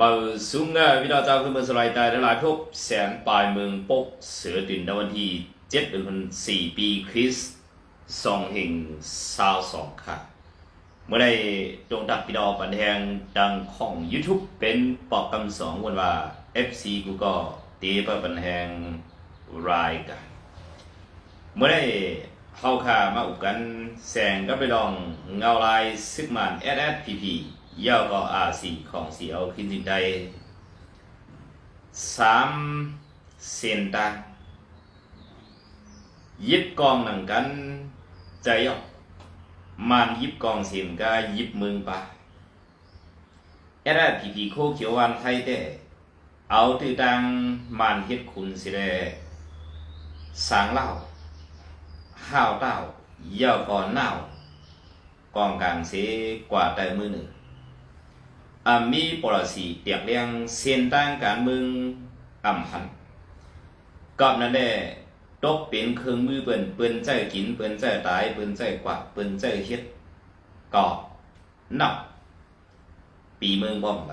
มาสูงเงาวิดาจ้าขึ้นมาสไลด์ได้หลายพบแสนปลายเมืองปกเสือตินในวันที่เจ็ดเดือนสี่ปีคริสต์สองแห่งสาวสองค่ะ เมื่อได้ตรงดักพี่ดอปันแหงดังของ YouTube เป็นปอกคำสองวันว่า FC กูก็ตีปะปันแหงรายกันเมื่อได้เข้าข่ามาอุกกันแสงก็ไปลองเงาลายซึกมันแอดแอดพีพี ย่อก็อาสีของสีเอาขึ้นจินได้สามเซนตายิบกองหนังกันใจยอกมันยิบกองเสียงก็ยิบมึงปะแอดแอดพีพีโคเขียววันไทยแต่เอาตือตังมันเฮ็ดคุณสิแลสางเล่าห้าวเต้าเย่าก่อนเน่ากองกลางเสกว่าแต่มือหนึ่ง อามีปรสีเตียกเลียงเส้นต่างการเมืองอ่ำหันกอบนั้นแหละตกเป็นเครื่องมือเปิ้นเปิ้นใจกินเปิ้นใจตายเปิ้นใจกว่าเปิ้นใจเฮ็ดกอบนับปีเมืองบ่อมไป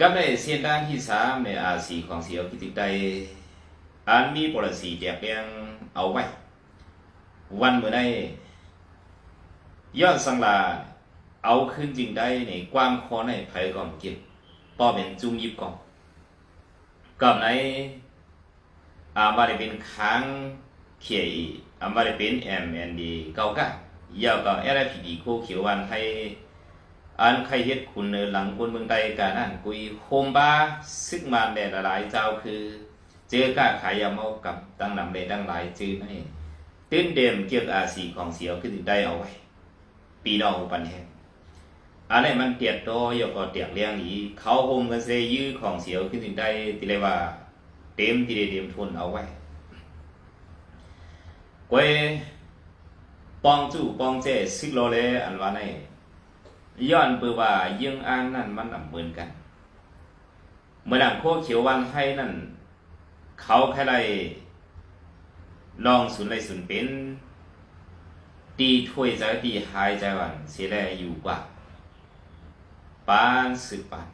กับในเส้นต่างที่สามในอาสีของเสียวกิติใดอันมีปรสีแจกเรียงเอาไว้ วันเมื่อได้ยอดสังลา เอาขึ้นจริงได้ในความคอในไผก่อนกินป้อเป็นจุ่มยิบก่อนกับในอามาได้เป็นค้างเขียอีอามาได้เป็น M N D เก้าก้ายาวก็ L P D โคเขียววันให้อันใครเฮ็ดคุณในหลังคนเมืองใดกานั่นกุยโฮมบ้าซึกมานแดดหลายเจ้าคือ เจอกะขายยาเมากับตั้งนำเลยตั้งหลายจื้อนั่นเองตื้นเดมเกี่ยวกับอาสีของเสียวขึ้นได้เอาไว้ ปีนอกปันแห่ง อันนี้มันเตียดโตอยกก็เตียกเลี้ยงนี้เขาโฮมกันเซยื้อของเสียวขึ้นได้ติเลยว่า เต็มที่ได้เต็มทุนเอาไว้กวยปองจู่ปองเจซิกโลเลอันว่าในย้อนเปือว่ายังอ่านนั่นมันเหมือนกัน เมื่อดังโคเขียววันให้นั่น เขาแค่ไรลองสุนไรสุนเป็นตีถ้วยใจตีหายใจวันเสียแลอยู่กว่า ปานสิบปาน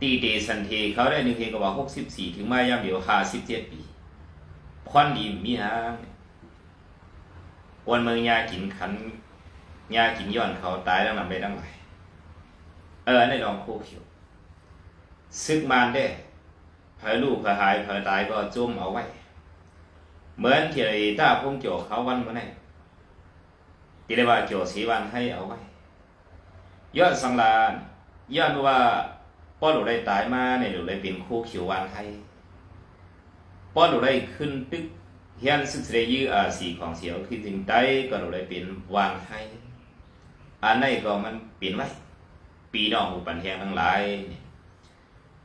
ตีเดสันเทเขาได้หนึ่งเทก็ว่าหกสิบสี่ถึงมาย่ำเดียวห้าสิบเจ็ดปีควันดีมีฮะวันเมืองยากินขันยากินย้อนเขาตายแล้วนำไปดังไหลเออในลองโคเขียวซึกมานได้เผยลูกเผยหายเผยตายก็จุ่มเอาไว้ เหมือนที่ไอ้ตาพุ่งโจเขาวันเมื่อไหร่ที่เรียกว่าโจสีวันให้เอาไว้ ยอดสังลานย้อนว่าป้อหลูได้ตายมาในหลูได้เป็นคู่ขิววันให้ป้อหลูได้ขึ้นตึกเฮียนซึกเสยยื้ออาสีของเสียวคือจริงได้ก็หลูได้เป็นวางให้อันนี้ก็มันเปลี่ยนไว้ปีนองอุปันแหงทั้งหลายเนี่ย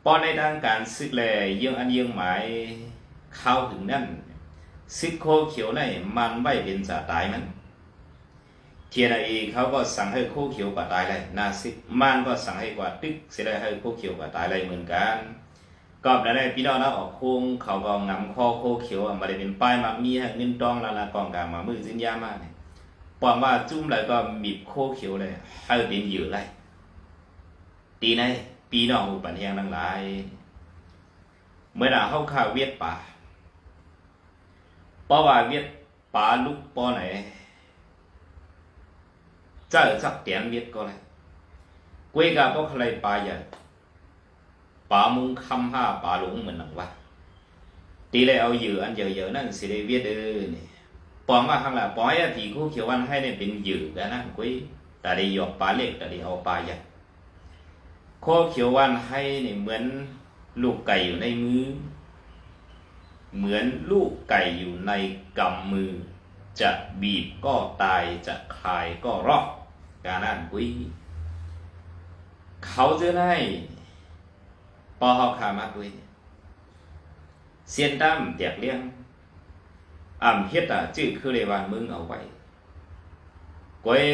ปอนในทางการซึกแลเยื่องอันเยื่องหมายเข้าถึงนั่นซึกโคเขียวในมันไม่เป็นจะตายมัน เทียนเองเขาก็สั่งให้โคเขียวกว่าตายเลยนาซึกมันก็สั่งให้กว่าตึกเสียได้ให้โคเขียวกว่าตายเลยเหมือนกันก็แล้วได้พี่น้องนะออกโค้งเขาก็งำคอโคเขียวมาได้เป็นป้ายมามีให้เงินตองแล้วนะกองกลางมามือสินยามาเนี่ยปอนว่าจุ้มเลยก็มีโคเขียวเลยให้เป็นเหยื่เลยตีในปีน้องอุปันแหงทั้งหลายเมื่อหนาเข้าข่าวเวียดป่าเพราะว่าเวียดป่าลุกปอไหน จ้าสักเตียนเวียดก็เลยกวยกาก็ใครป่าใหญ่ป่ามุงคำห้าปาหลงเหมือนนังว่าตีเลยเอาเหยื่ออันเยอะๆนั่นสิได้เวียดเออเนี่ยปองว่าข้างหลังปอยผีคู่เขียววันให้เนี่ยเป็นเหยื่อกันนะกวยแต่ได้หยอกป่าเล็กแต่ได้เอาป่าใหญ่โคเขียววันให้เนี่ยเหมือนลูกไก่อยู่ในมือ เหมือนลูกไก่อยู่ในกำมือ จะบีบก็ตายจะคลายก็รอก การันกุยเขาจะได้ปอหอกขามากุยเสียนตั้มเตียกเลี้ยงอ่ำเฮ็ดอะจื้อคือเรวานมึงเอาไว้กวย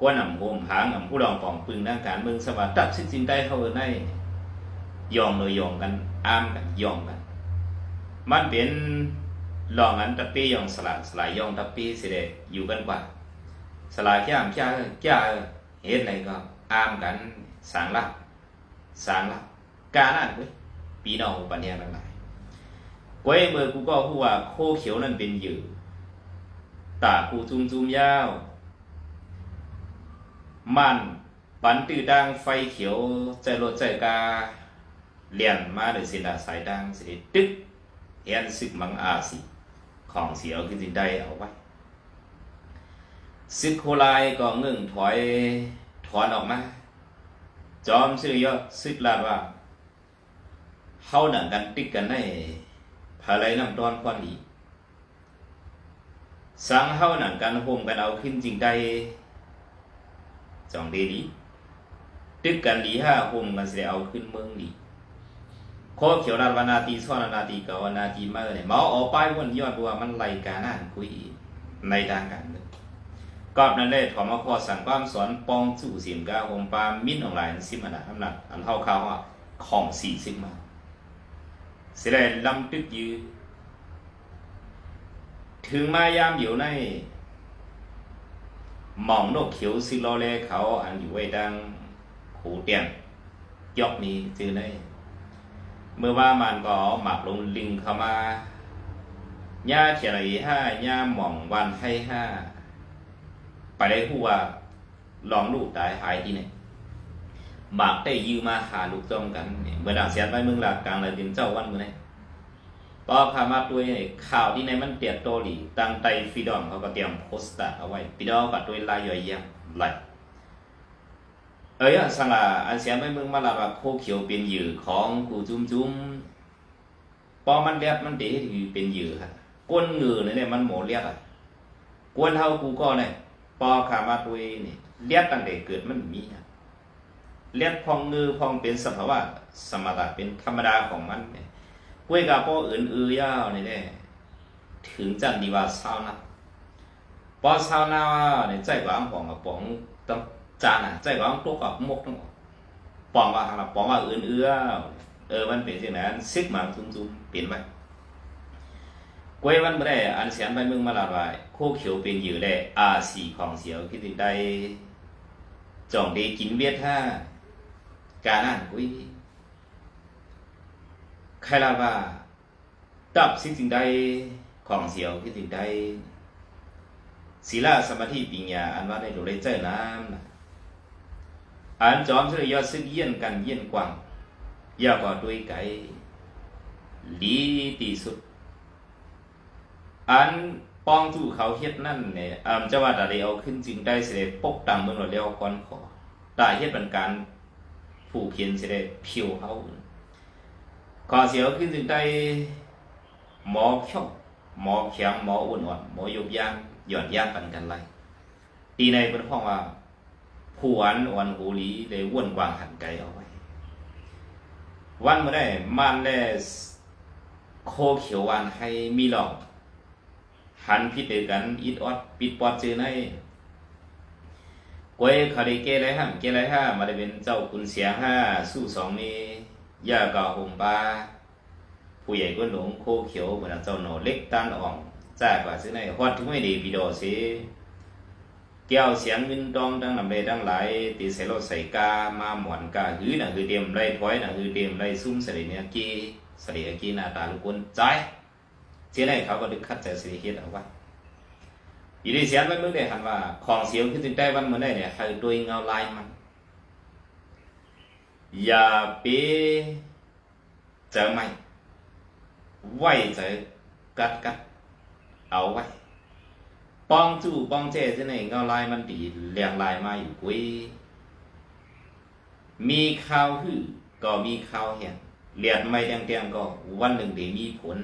กวนำโฮมหางำผู้รองปองปึงด้านการเมืองสวัสดิ์ตัดสินสินได้เขาในยอมเลยยอมกันอ้ามกันยอมกัน มันเป็นลองอันตะปียองสลายสลายยองตะปีสิเดอยู่กันกว่า สลายแค่มแค่แค่เฮ็ดอะไรก็อามกันสางลาบสางลาบกานั่นเว้ยปีน้องปัญญาทั้งหลายกวยเมื่อกูก็พูดว่าโคเขียวนั่นเป็นเหยื่อตากูจุมจุมยาว มันปันตื้อดังไฟเขียวใจรถใจกาเลียนมาโดยสินดาสายดังสิตึกเฮียนสึกมังอาสิ ของเสียวขึ้นสิได้เอาไว้ ซึกโคลายก็เงื่งถอยถอนออกมา จอมชื่อยอดซึกลาดว่าเฮาหนังกันติดกันในภายไรน้ำตอนควันหลีสังเฮาหนังกันโฮมกันเอาขึ้นจริงได้จองเดดีตึกกันหลีห้าโฮมกันเสียเอาขึ้นเมืองหลีโคเขียวราดวานาตีซ้อนนาตีเกาวนาตีมาเนี่ยหมอออกไปวันยอดบัวมันไล่การนั่นคุยในทางการเมือง กอบนั้นได้ถอมาพอสั่งความสอนปองสู่เสียงกาหงปามิ้นของหลายสิมันอำนาจอันเท่าเขาว่าของสี่สิบมาเสิได้ลำตึกยือถึงมายามอยู่ในหมองนกเขียวซิโลเลเขาอันอยู่ไว้ดังหูเตียนยอกนี้จือได้เมื่อว่ามันก็หมักลงลิงเข้ามาย่าเขียนอะไรห้าย่าหม่องวันให้ห้า ไปได้ผู้ว่าลองลูกตายหายที่ไหนบากได้ยืมมาหาลูกจ้องกันเมื่อดังเสียนไปเมืองหลักกลางเลยเป็นเจ้าวันเมื่อไหร่ปอพามาด้วยข่าวที่ในมันเตียโตหลีตั้งไตฟีดอมเขาก็เตรียมโพสต์ตัดเอาไว้ฟีดอมกับด้วยลายย่อยยังไหลเอ้ยสังอาอันเสียนไปเมืองมาลาบาโคเขียวเป็นหยื่อของกูจุ้มจุ้มปอมันเลียดมันเดที่เป็นหยื่อฮะก้นเงือเนี่ยมันหมเลียดอะกวนเท่ากูก็เนี่ย ปอขามาตัวเนี่เลียดตั้งแต่เกิดมันมีนะเลียดพองงือพองเป็นสภาวะสมถะเป็นธรรมดาของมันเนี่ยกล้วยกาโปอื่นอือยาวนี่แน่ถึงจันดีว่าเศร้านะปอเศร้าน้าเนี่ยใจกว่าอังปองกับปองต้องจานอะใจกว่าอังตัวกับมกต้องปองว่าหาปองว่าอื่นเอื้อเออมันเป็นสิ่งนั้นซิกมาซุ่มๆเปลี่ยนไป กวยวันบ่ได้อันเสียนไปเมืองมาลาบายโคเขียวเป็นอยู่ได้อาสีของเสียวคิดถึงได้จ่องดีกินเวียดท่ากานั่นกุยใครลาว่าตับสิ่งสิ่งใดของเสียวคิดถึงได้ศีลาสมาธิปัญญาอันว่าได้ดูได้เจอน้ำนะอันจอมสุริยอดซึกเยี่ยนกันเยี่ยนกว้างยาวกว่าด้วยไก่ลีตีสุด อันปองจู่เขาเฮ็ดนั่นเนี่ยอ่าจะว่าตาเดียวขึ้นจริงได้เสด็จปกตังเมืองเราเรียวก่อนขอตาเฮ็ดเป็นการผูกเขียนเสด็จผิวเขาขอเสียวขึ้นจริงได้หมอเขียวหมอแข็งหมออ้วนอ่อนหมอยุบย่างหย่อนย่างปันกันไรตีในเป็นห้องว่าผู้อันอ่อนหูลีเลยอ้วนกวางหันไกลเอาไว้ วันเมื่อได้มันได้โคเขียววันให้มีหลอก หันพิเดกันอิดออดปิดปอดเจอในกวยคาริเกไรห้ามเกไรห้ามาได้เป็นเจ้าคุณเสียห้าสู้สองนี้ย่ากาหงปลาผู้ใหญ่ก้นหลงโคเขียวเหมือนเจ้าหนอเล็กตานอ่องจ้ากว่าซื้อในฮอดที่ไม่ดีวิดอสิแก้วเสียงวินดองดังนำเลดังหลายตีใส่รถใส่กามาหมอนกาหือน่ะคือเดียมไรถอยน่ะคือเดียมไรซุ่มเสด็จเนี่ยกีเสด็จกีหน้าตาลูกคนใจ เสียได้เขาก็ดึกคัดใจสิเฮ็ดเอาไว้อยู่ดีเสียนไว้เมื่อได้หันว่า ของเสียวขึ้นถึงได้วันเมื่อได้เนี่ยให้ด้วยเงาลายมันอย่าไปเจอไม่ไว้เจอกัดกัดเอาไว้ป้องจู่ป้องเจ้ที่ไหนเงาลายมันดีเรียงลายมาอยู่กุ้ยมีข่าวหื้อก็มีข่าวเห็นเลียดไม่แดงๆก็วันหนึ่งเดี๋ยวมีผล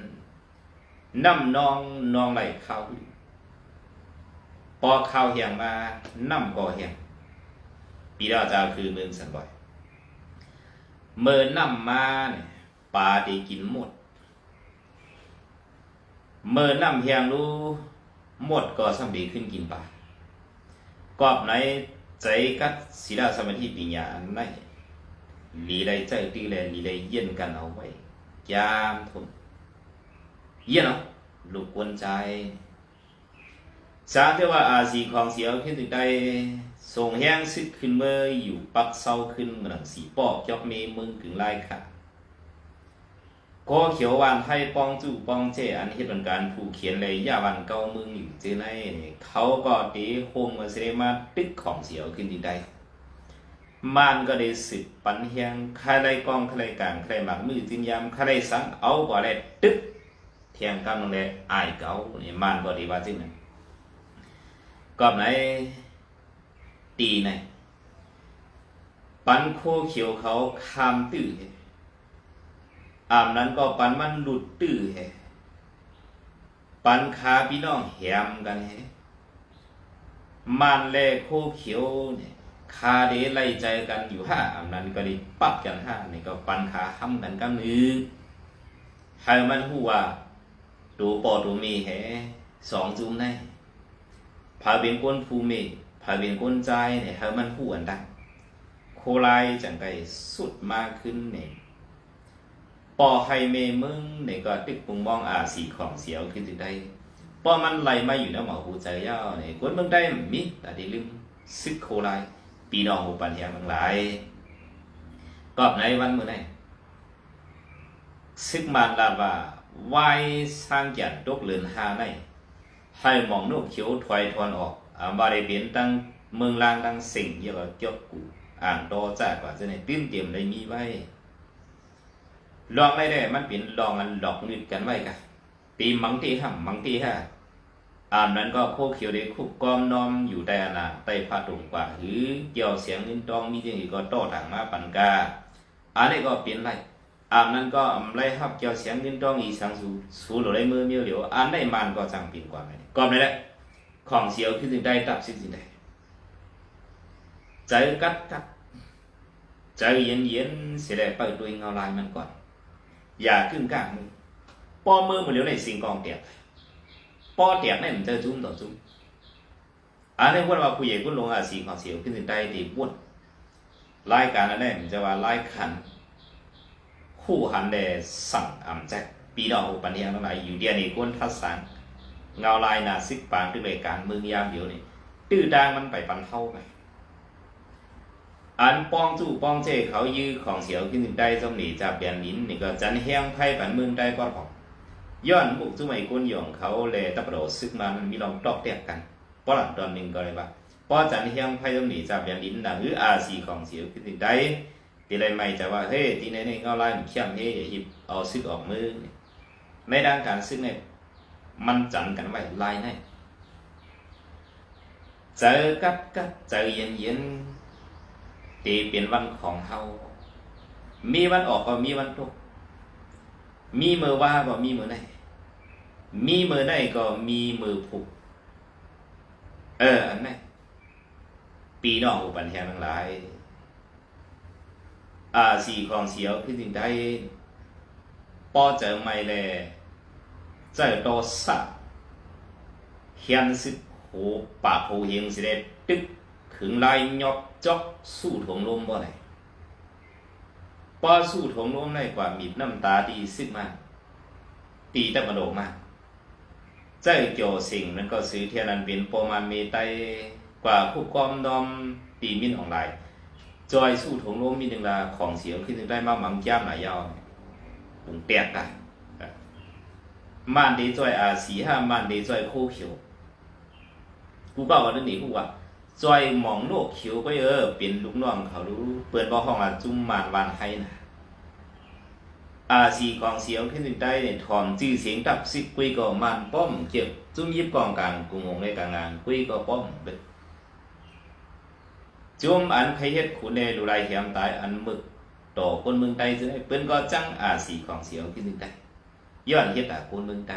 น้ำนองนองไหลเข้าพอเข้าเหียงมาน้ำก็เหียงปีดาจาคือเมืองสันบ่อย เมื่อน้ำมาเนี่ยปลาได้กินหมด เมื่อน้ำเหียงรู้หมดก็สำดีขึ้นกินปลากอบไหนใจกัดศีลาสมาธิปัญญาอันไหนหลีไรใจตีแลหลีไรเย็นกันเอาไว้ยามทน เยี่ยเนาะลูกกวนใจสางที่ว่าอาสีของเสียวขึ้นถึงได้ส่งแห้งซึกขึ้นเมื่ออยู่ปักเศร้าขึ้นหลังสีปอกจอกเมมึงกึ่งไล่ค่ะก็เขียววานให้ป้องจู่ป้องเจอันเหตุการณ์ผู้เขียนเลยยาวันเก้ามึงอยู่เจไหนเขาก็ตีโฮมมาเสดมาตึกของเสียวขึ้นที่ได้มันก็ได้สืบปันเฮียงใครได้กองใครกลางใครหมักมือจินยามใครได้สังเอาก็ได้ตึก เทียงกำลังได้อายเก่านี่มันก็ดีว่าจริงนะกอบไหนตีไหนปันโคเขียวเขาคามตื้ออามนั้นก็ปันมันหลุดตื้อแฮปันขาพี่น้องแหมกันแฮมันแลโคเขียวเนี่ยคาเดไล่ใจกันอยู่ห้าอามนั้นก็ได้ปักกันห้านี่ก็ปันขาห้ำกันกันนึงให้มันหูว่า ตัวปอตัวเมีแฮสองจุ่มในพาเป็นก้นภูเมพาเป็นก้นใจเนี่ยให้มันหูอันดังโคไลจังไกสุดมากขึ้นเนี่ยปอให้เมมึงในก็ตึกปุงมองอาสีของเสียวขึ้นถึงได้ปอมันไหลมาอยู่ในหมอหูใจยาวเนี่ยกวนเมืองได้มิแต่ได้ลืมซึกโคไลปีนองหูปัญญาเมืองหลายกอบในวันเมื่อไหนซึกมันลาว่า วายสร้างจันตกเลือนหาในให้มองนกเขียวถอยทอนออกอ่าบาได้เปลี่ยนตั้งเมืองลางตั้งสิ่งเยอะกว่าจกกูอ่างโตจ้ากว่าจะในตื้นเตรียมได้มีไว้ลองได้ได้มันเป็นลองอันหลอกนึดกันไว้กันปีมังที่ห้ำมังที่ห้าอ่านนั้นก็โคเขียวได้คุกกอมนอมอยู่ใต้อาณาใต้ผ้าตุงกว่าหรือเกี่ยวเสียงเงินตองมีเจงอีกก็โต้ต่างมาปันกาอันนี้ก็เปลี่ยนไร อ่านนั้นก็ไล่ฮับเกี่ยวเสียงเงินตองอีสังสูสูหรือไรมือเมียวเหลียวอ่านได้มันก็จังเปลี่ยนกว่าไหมก็ไม่ได้ของเสียวขึ้นถึงได้ตับสิ้นสิ้นได้ใจกัดกัดใจเย็นเย็นเสียแล้เปิดตัวเงาลายมันก่อน อย่าขึ้นกลางมือป้อมือมันเหลียวในสิ่งกองเตียกป้อเตียกนี่มันจะจุ้มต่อจุ้มอันนี้ว่าว่าผู้ใหญ่ผู้ลงอาสีของเสียวขึ้นถึงได้ดีบ้วนรายการอันนี้มันจะว่ารายขัน คู่หันแดสั่งอ่ำแจ็คปีดอกอุปนเนียงทั้งหลายอยู่เดียนี่ก้นทัดสังเงาลายนาซิกปางตึกรายการเมืองยามเดียวนี่ตื้อดางมันไปปันเท่าไปอันป้องจู่ป้องเจเขายื้อของเสียวขึ้นถึงได้จมหนีจากเบียนลิ้นนี่ก็จันแห้งไพ่ปันเมืองได้ก็พอย้อนบุกจู่ไม่ก้นหย่องเขาเลยตะประโดซึกมันมีลองตอกแตกกันป้อหลังตอนหนึ่งก็เลยว่าป้อจันแห้งไพ่จมหนีจากเบียนลิ้นดังหรืออาซีของเสียวขึ้นถึงได้ ตีไรไม่จะว่าเฮ้ยตีในนี่เงาลายมันเข้มเฮ้ยหยิบเอาซึกออกมือในด้านการซึกเนี่ยมันจันกันไว้ลายเนี่ยเจอกัดกัดเจอเย็นเย็นตีเป็นวันของเฮามีวันออกก็มีวันตกมีมือว่าก็มีมือไหนมีมือไหนก็มีมือผูกเอออันนั้นปีน้องอุปันแหงทั้งหลาย อาสีของเสียวขึ้นถึงได้ป้อเจอไม่แลยเจอโตสักเฮียนสิโหปากโหเฮงสิได้ตึกถึงลายยอกจอกสู้ถงลมบ่ไหนป้าสู้ถงลมได้กว่ามีดน้ำตาดีซึกมากตีแต่มาโดกมากใจเกี่ยวสิ่งนั้นก็ซื้อเทียนันเป็นปมาเมไตกว่าผู้กอมดอมตีมินออนไหล จอยสู้ถงลมมีหนึ่งลาของเสียงขึ้นถึงได้มาหมังจ้ามหลายยาวปุ่งแตกกันม่านดีจอยอาสีห้าม่านดีจอยโคเขียวกูก็ว่าเรื่องนี้กูว่าจอยหมองโลกเขียวไปเออเป็นลูกน้องเขารู้เปิดบ่อห้องอะจุ่มมานวานให้นะอาสีกองเสียวขึ้นถึงได้เนี่ยถอมจื้อเสียงตับซิกกุยก็มานป้อมเก็บจุ่มยิบกองกลางกูงงในกลางงานกุยก็ป้อมเบิด จุ่มอันใครเฮ็ดขุนเนดูไรเหียมตายอันมึกต่อคนเมืองใดจะได้เปิ้นก็จังอาสีของเสียวขึ้นถึงได้ย้อนเฮ็ดอะคนเมืองใด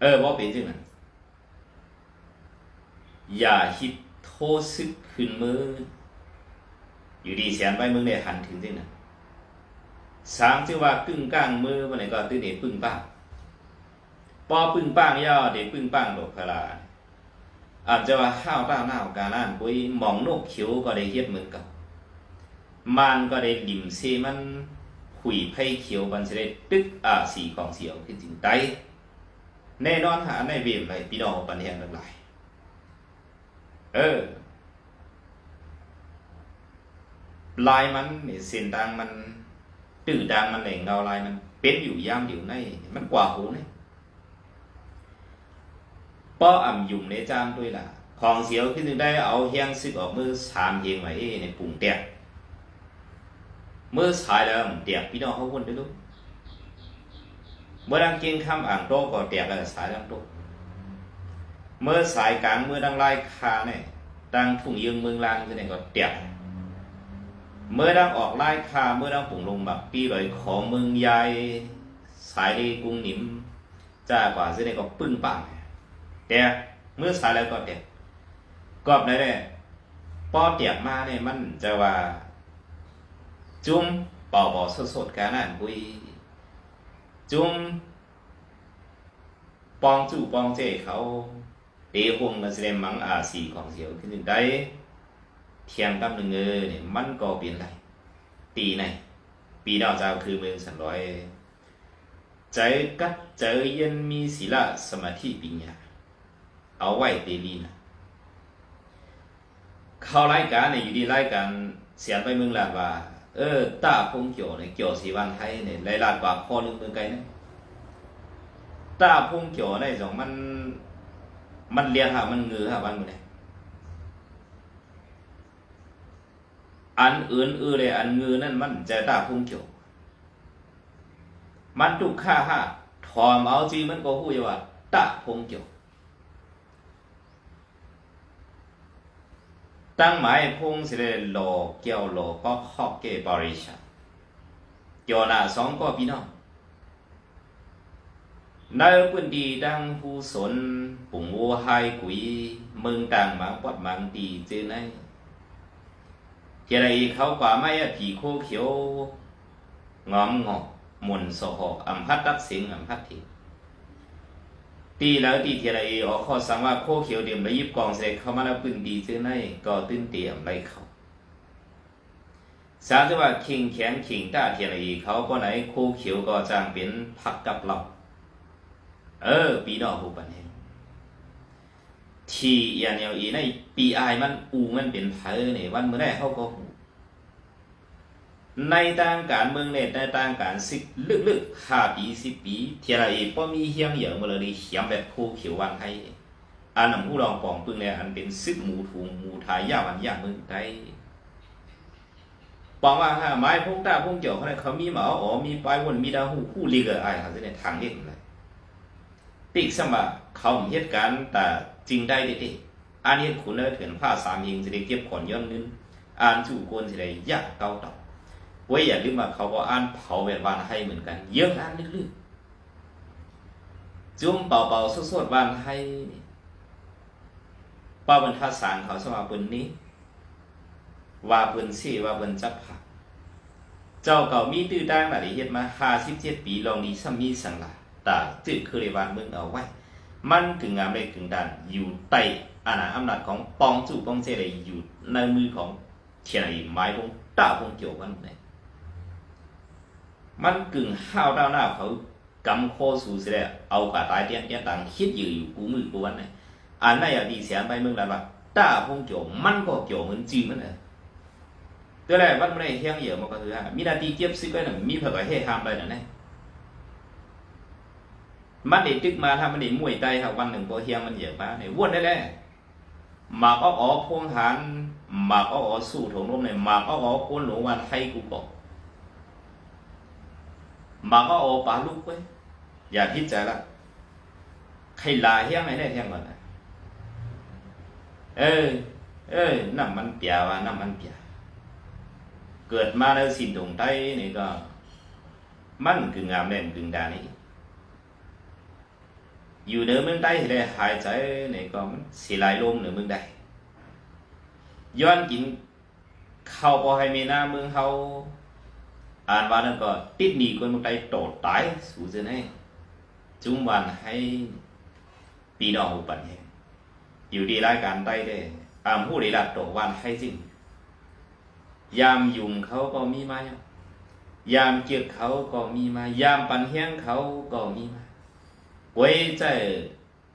เออบ่เป็นจังนั้นอย่าคิดโทษซึกขึ้นมือ อยู่ดีเสียนไปมึงได้หันถึงที่นั่นสามที่ว่ากึ่งกลางมือวันไหนก็ตื้อเด็ปึ้งป้างปอปึ้งป้างย่อเด็ปึ้งป้างดอกพลา อาจจะว่าห้าวต้าหน้าวการอ่านปุ้ยหมองนกเขียวก็ได้เฮ็ดมือกับมันก็ได้ดิ่มเซมันขุยไผ่เขียวบันเสด็จตึกอาสีของเสียวขึ้นจริงไตแน่นอนหาในเวียมไรพี่น้องปันแหงทั้งหลายเออลายมันนี่เส้นทางมันตื้อดังมันแหล่งเงาลายมันเป็นอยู่ยามอยู่ในมันกว่าหูเนี่ย ป้ออ่ำยุ่มในจามด้วยล่ะ ของเสียวขึ้นได้เอาเฮียงซึกออกมือสามเฮียงไว้ในปุ่งแตกเมื่อสายแล้วมันแตกพี่น้องเขาคนได้รู้เมื่อดังเกียงคำอ่างโตก็แตกแล้วสายดังโตเมื่อสายกลางเมื่อดังลายคาเนี่ยดังถุงยืงเมืองลางจะเนี่ยก็แตกเมื่อดังออกไล่คาเมื่อดังปุ่งลงแบบปีลอยของเมืองใหญ่สายดีกรุงหนิมจ้ากว่าเสด็จก็ปึ้งปัง แต่เมื่อสายแล้วก็เด็กกอบได้เลยป้อเตียกมาเนี่ยมันจะว่า จุ้มเป่าเป่าสดๆกันนั่นปุยจุ้มปองจู่ปองเจเขาเตะหงกันแสดงมังอาสีของเสียวขึ้นถึงได้เทียงกับหนึ่งเออเนี่ยมันก็เปลี่ยนไรปีไหนปีดาวเจ้าคือเมืองสันร้อยใจกัดใจเย็นมีศีลสมาธิปัญญา เอาไว้เตลีนะเขารายการเนี่ยอยู่ดีรายการเสียนไปเมืองลาดว่า เออตาพงเกี่ยวเนี่ยเกี่ยวสีวันไทยเนี่ยไรลาดกว่าข้อหนึงเมืองไกลเนี่ยตาพงเกี่ยวในสองมัน มันเลี้ยงหามันเงือหาวันมันเนี่ยอันอื่นอือเลยอันงือนั่นมันจะตาพุงเกี่ยวมันทุกข้าห้าถอมเอาจีมันก็หู้อยู่ว่าตาพุงเกี่ยว ตั้งหมายพุ่งสิเลโลเกียวโลก็ขอบเกบริชาเกี่ยวหน้าสองก็พี่น้องในพื้นดีดังผู้สนปุ่งวัวไฮกุยเมืองต่างมังปอดมังดีเจอใน thì đây khâu quả mai á thì khô khiếu ngóm ngọ muôn sổ hộ ẩm hát đắc xính ẩm hát thì ตีแล้วตีเที่ไรออกข้อสังว่าโคเขียวเดียมแล้วยิบกองเสกเข้ามาแล้วปึ้งดีซื้อในก็ตื้นเตียมไรเขาสามที่ว่าคิงแข็งคิงต้าที่ไรเขาก็ไหนโคเขียวก็จางเป็นผักกับเราเออ ปีนอกหูปันเองที่อย่างเดียวอีในปีอายมันอูมันเป็นเผอเนี่ยวันเมื่อไรเขาก็หู ในทางการเมืองเนี่ยในทางการสิลึกๆห้าปีสิบปีเทียไรป้อมีเฮียงเหยื่อมาเลยเฮียงแบบโคเขียววันไทยอันนั้นผู้รองปองปึงเนี่ยอันเป็นซึกหมูถุงหมูทายยาวันยาเมืองไทยปองว่าฮะไม้พงตาพงเกี่ยวเขาเนี่ยเขามีหมาอ๋อมีปลายวนมีดาวหูคู่ลีกอะไรเขาจะเนี่ยทางเล่นเลยติกสมะเขาเหตุการณ์แต่จริงได้ดิอันนี้คุณเนอถึงผ้าสามยิงจะได้เก็บขอนย้อนนึงอ่านจู่โกนจะได้ยากเกาต่อ ไว้อย่าลืมว่าเขาก็อ่านเผาแบบวานให้เหมือนกันเยอะอ่านลึกๆจุ่มเป่าๆสดๆวานให้ป้าบรรทัดสารเขาสมาปืนนี้ ว่าปืนซี่ว่าปืนจับผัก เจ้าเก่ามีตื้อดังหลายเฮ็ดมาห้าสิบเจ็ดปีลองดีซ้ำมีสังหลาแต่จืดคือเรวานเมืองเอาไว้ มันถึงงามเลยถึงดันอยู่ใต้อาณาอำนาจของปองจู่ปองเจเลยอยู่ในมือของเทียนไอ้ไม้พงต้าพงเกี่ยวกันเนี่ย มันกึ่งห้าวดาวหน้าเขากำโคสู่เสียเอากาตายเตี้ยเตี้ยนต่างคิดอยู่อยู่กูมือกูวันไหนอันนั้นอย่าดีเสียไปเมืองแล้วว่าต้าพงเกี่ยวมันก็เกี่ยวเหมือนจีมันเออตัวแรกวันไม่ได้เฮียงเยอะมันก็คือมีนาทีเก็บซิกไว้หนึ่งมีเผื่อให้ทำเลยนะเนี่ยมันเด็ดตึกมาทำมันเด็ดมวยใจครับวันหนึ่งพอเฮียงมันเยอะมาเนี่ยวนได้แล้วหมากอ้ออ๋อพวงหันหมากอ้ออ๋อสู้ถงร่มเนี่ยหมากอ้ออ๋อคนหลวงวันไทยกูบอก mà có ổ bà lúc ấy và thiết trả là hay là hiang này này theo mình ê ê nằm ăn bìa và nằm ăn bìa เกิดมาแล้วสินตรงใต้นี่ก็ มันคืองงามแน่นกึ่งดานี่อยู่เหนือเมืองใต้ thì ได้หายใจนี่ก็มันสิไหลลมเหนือเมืองใดย้อนกินเข้าพอให้มีหน้าเมืองเฮา อ่านว่านั่นก็ติดหนีคนมืองไทยโตตายสู่เสนให้จุงวันให้ปีน้องอุปันเฮอยู่ดีรายการใต้ได้อ่าผู้ดีรัดโตวันให้จริง ยามยุงเขาก็มีมายามเกียกเขาก็มีมายามปันเฮียงเขาก็มีมาไว้ใจ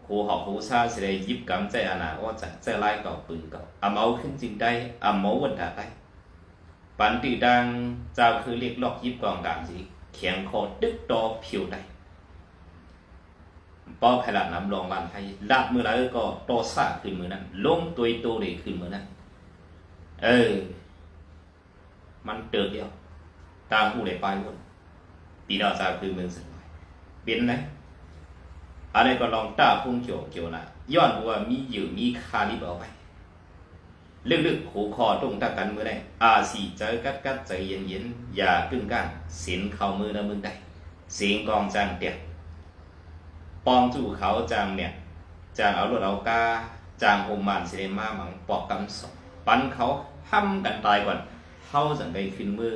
หูหอกหูซาสิได้ยิบกำใจอานาว่าจะใจไล่เก่าปืนเก่าอาเมาขึ้นจริงได้อาเมาวันดาได้ ปันตีดังเจ้าคือเรียกลอกยิบกองกลางสิเขียงคอดึกดอผิวได้ป้อขนาดน้ำรองบานไทยลาดมือไรก็โตซาขึ้นมือนั้นล้มตัวโตเลยขึ้นมือนั้นเออ มันเติบเดียว ตามผู้ใดไปวนปีดาวซาคือเมืองสลายเป็นไหมอะไรก็ลองต้าพุ่งเกี่ยวเกี่ยวนะย้อนว่ามีอยู่มีคาลิบเอาไป ลึกๆหูคอตรงตากันมือได้อาสีเจอกัดกัดใจเย็นเย็นๆอย่ากึ่งกันสินเข้ามือนะมึงได้เสียงกองจางเตียปองจู่เขาจางเนี่ยจางเอารถเอากาจางโฮมมานเซเนมาหมังปอกกำสองปันเขาห้ำกันตายก่อนเขาสังได้ขึ้นมือ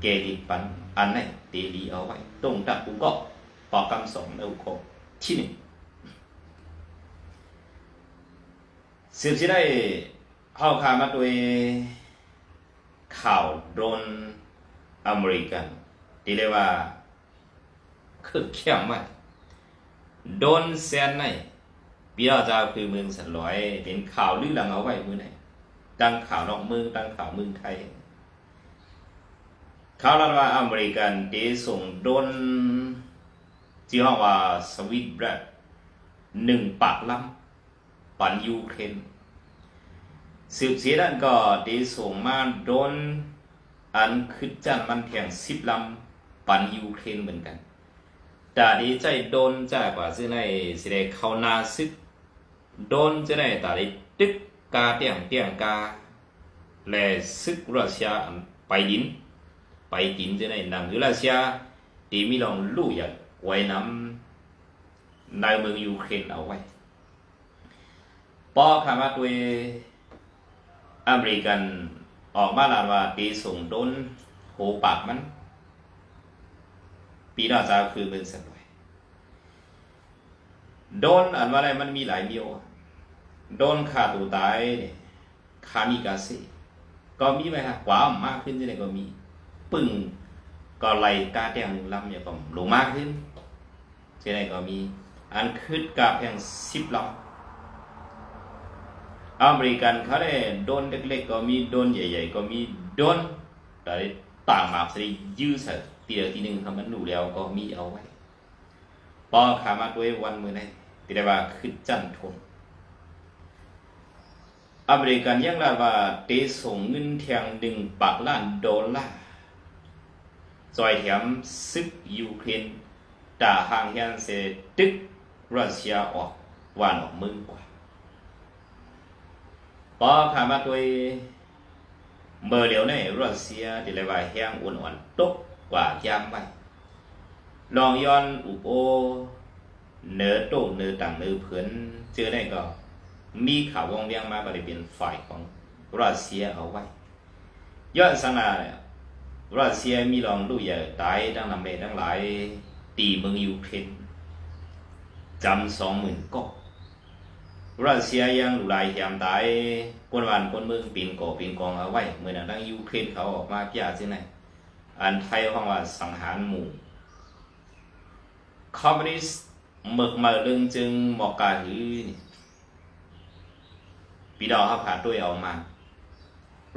เกลิปันอันไหนตีลีเอาไว้ตรงตักกูก็ปอกกำสองเอาโคที่หนึ่งสืบที่ได้ เข้าคามาโดยข่าวโดนอเมริกันที่เรียกว่าคือเขี้ยงมากโดนแซนในปีเราจะคือเมืองสันลอยเป็นข่าวลือหลังเอาไว้มือไหนดังข่าวนอกเมืองดังข่าวเมืองไทยเขาเล่าว่าอเมริกันได้ส่งโดนที่ห้องว่าสวิตแบรดหนึ่งปากล้ำปันยูเครน สืบเสียดันก็ด้ส่งมาโดน อันคือจันมันเพียงสิบลำปันยูเครนเหมือนกันแต่ดีใจโดนจากกว่าซึ่งในสิได้เข้านาซึกโดนจะได้แต่ได้ตึกกาเตียงเตียงกาและซึกรัสเซียไปดิน ไปกินจะในหนังรัสเซียทีมีลองลู่อยากไว้น้ำในเมืองยูเครนเอาไว้ปอคามาตัว อเมริกันออกมาลานว่าตีส่งโดนโหปากมัน ปีหน้าจะคือเป็นสักหน่อยโดนอันว่าอะไรมันมีหลายเดียวโดนขาตัวตายคามิกาเซก็มีไหมครับว่ามากขึ้นที่ไหนก็มี ปึ้งก็ไหลกาแดงลำเนี่ยก็ลงมากขึ้นที่ไหนก็มี อันคืดกาเพียงสิบลำ อเมริกันเขาได้โดนเล็กๆก็มีโดนใหญ่ ๆ ก็มีโดนแต่ต่างมาสิยื้อใส่ตีเดียวทีหนึ่งทำมันดูแล้วก็มีเอาไว้ปอขามาด้วยวันมือไหนที่ได้ว่าคืดจันทนอเมริกันยังละว่าเตส่งเงินเทียงดึงปากล้านดอลลาร์จอยแถมซึกยูเครนด่าห่างยันเสตึกรัสเซียออกวานออกมึงกว่า พอขามาตัวเมื่อเดียวในรัสเซียที่เรียกว่าแห้งอ่อนๆตกกว่ายามไปลองย้อนอุปโอเนื้อโตเนื้อต่างเนื้อเผือนเจอได้ก็มีข่าววงเวียงมาก็ได้เป็นฝ่ายของรัสเซียเอาไว้ย้อนสังนาเนี่ยรัสเซียมีลองลูกใหญ่ตายทั้งนำเมทั้งหลายตีเมืองยูเครนจำสองหมื่นก็ รัสเซียยังลูกหลายยามตายคนวันคนมืองปีนก่อปีนกองเอาไว้เมื่อนั้นทั้งยูเครนเขาออกมาพิจารณาอันไทยห้องว่าสังหารหมู่คอมมิวนิสต์หมึกมาเรื่องจึงหมอกกาหือปีดาวเขาผ่าด้วยเอามา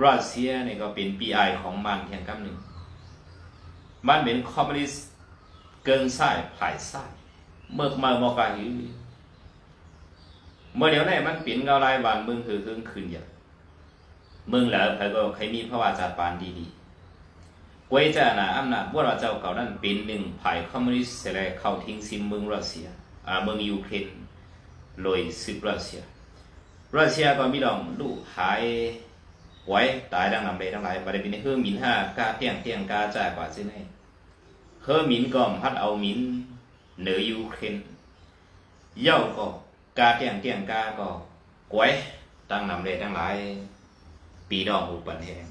รัสเซียเนี่ยก็เป็นปีไอของมันเพียงคำหนึ่งมันเป็นคอมมิวนิสต์เกินสายผายสายเมื่อมาบอกกันอยู่ เมื่อเดี๋ยวนี้มันเปลี่ยนเงาลายวันมืองคือคืงคืนอย่างเมืองแล้วใครก็ใครมีพระวาจาปานดีๆกวยเจ้านาอำนาจว่าเราเจ้าเก่านั้นเป็นหนึ่งภายคอมมิวนิสต์เสร็จเข้าทิ้งซิมเมืองรัสเซียอ่าเมืองยูเครนโดยซึกรัสเซีย รัสเซียก็มีลองลูกหายไว้ตายดังนำไปทั้งหลายประเด็นนี้เฮือมินห้ากาเตียงเตียงกาจ่ายกว่าซึ่งให้เฮือหมินก็พัดเอาหมินเหนือยูเครนเย่าก็ กาเตียงเตียงกาก็กวยตั้งนำเลยทั้งหลาย ปีดอกหูปันแหง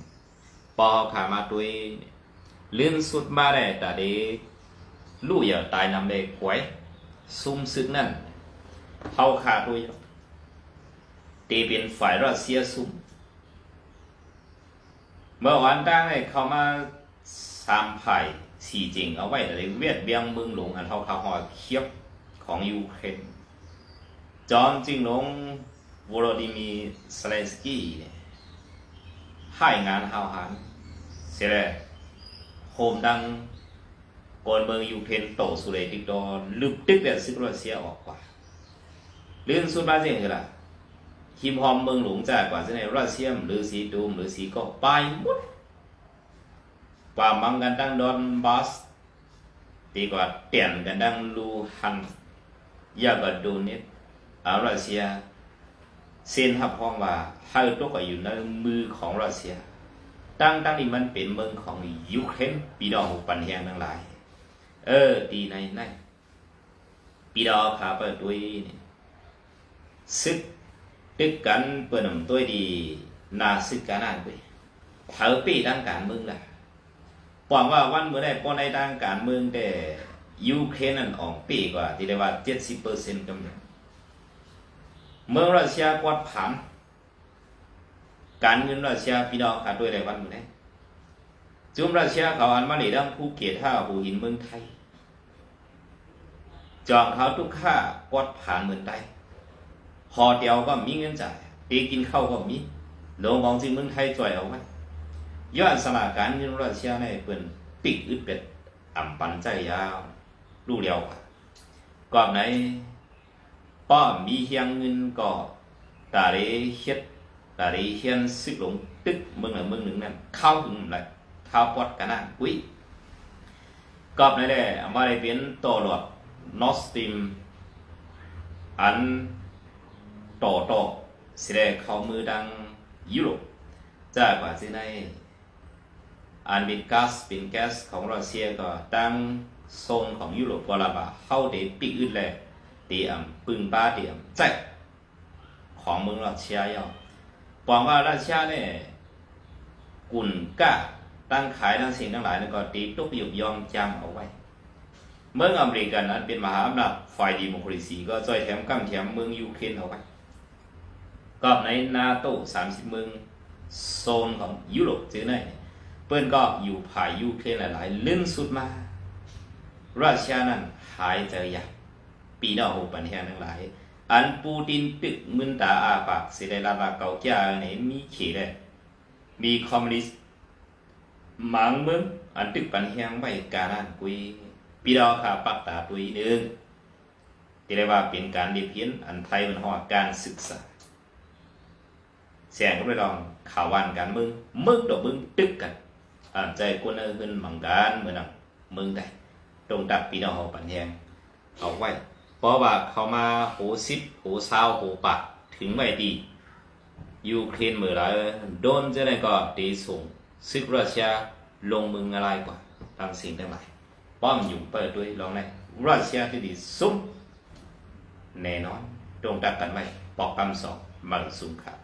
ปอขามาตุยลื่นสุดมาได้แต่เด็กลูกอย่าตายนำเลยกวยซุ่มซึกนั่นเท่าขาตุยตีเป็นฝ่ายรัสเซียซุ่มเมื่อวันตั้งให้เขามาสามไผ่สี่จริงเอาไว้แต่เวียดเบียงเมืองหลวงอันเท่าขาหอเคียบของยูเครน จอนจิงหลงวโรดิมีสเลนสกี้ให้งานหาวหารเสียแล้วโฮมดังก่อนเมืองยูเครนโตสุเรติกดอนลึกตึกแบบซึกรัสเซียออกกว่าเรื่องสุดบ้าเจงคือล่ะทีมพอมเมืองหลวงจากกว่าที่ในรัสเซียมหรือสีดูมหรือสีก็ไปหมดป่ามังกันดังดอนบาสตีกว่าเปลี่ยนกันดังลูฮันยากัดโดเนต อารัสเซียเซ็นหับห้องว่าให้ตกอยู่ในมือของรัสเซีย ตั้งตั้งนี่มันเป็นเมืองของยูเครนปีดองปันแหงทั้งหลาย เออดีในในปีดอขาเปิดด้วยนี่ซึกตึกกันเปิดหนุ่มตัวดีนาซึกกันนั่นไปเผาปีด้านการเมืองละหวังว่าวันเมื่อได้ป้อนในด้านการเมืองแต่ยูเครนนั่นออกปีกว่า ที่เรียกว่าเจ็ดสิบเปอร์เซ็นต์กำลัง เมืองรัสเซียกวาดผัน การเงินรัสเซียพี่น้องขาดด้วยอะไรวันเมื่อไหร่จุ่มรัสเซียเขาอันมาหลีดังภูเก็ตท่าหูหินเมืองไทย จองเขาทุกค่ากดผ่านเหมือนใดหอเดียวก็มีเงินจ่ายปีกินข้าวก็มีโรงมองจริงเมืองไทยจ่อยเอาไว้ย้อนสลากการเงินรัสเซียในเปิ่นปิกอึดเป็ดอ่ำปันใจยาวลูกเดียวกว่ากอบไหน ป้อมมีเฮียงเงินก็ตาเรเฮ็ดตาเรเฮียนซึกหลงตึกเมืองหนึ่งเมืองหนึ่งนั่นเข้าถึงไหลเข้าปอดกันนั่นกุ้ยกอบไหนแหละมาได้เป็นต่อหลอดนอสติมอันต่อต่อสิได้เข้ามือดังยุโรปจากว่าสิในอันเป็นก๊าซเป็นแก๊สของรัสเซียก็ตั้งโซนของยุโรปก็ระบาเข้าเดปิกอึดแลเตรียมปึงป้าเตรียมใจของเมืองรัสเซียยอปองว่ารัสเซียเนี่ยกุ่นก้าตั้งขายทั้งสิ่งทั้งหลายนั่นก็ตีตุกยุบยอมจำเอาไว้ เมืองอเมริกันนั้นเป็นมหาอำนาจฝ่ายดิโมคราซีก็จ่อยแถมกั้มแถมเมืองยูเครนเอาไว้ก็ในนาโต้30เมืองโซนของยุโรปจือไหนเปิ้นก็อยู่ภายยูเครนหลายๆลื่นสุดมารัสเซียนั้นหายใจยาก ปีนอกปัญหาทั้งหลาย อันปูตินตึกมึนตาอาปากสิได้ลาบาเก่าจ้าเนี่ยมีเขตเลยมีคอมมิวนิสต์หมังมืองอันตึกปัญหาไว้การันกุยพี่น้องค่ะปักตาตัวอีกหนึ่งที่เรียกว่าเป็นการเรียนเพียนอันไทยมันหอการศึกษาแสงก็ไปลองข่าววันการมืองมึกดอกมึงตึกกันอ่านใจคนเออขึ้นมังการเหมือนน่ะมึงได้ตรงตัดพี่น้องเขาปันแยงเอาไว้ เพราะว่าเขามาโหซิบโหเศร้าโหปากถึงไม่ดียูเครนเมื่อไรโดนจะได้ก็ตีส่งซึกรัสเซียลงมืออะไรกว่าทางสิ่งทั้ไหมป้อมอยู่เปิดด้วยลองเลยรัสเซียที่ดีซุ้มแน่นอนตรงตัดกันไหมปอกคำสองมันสูงครับ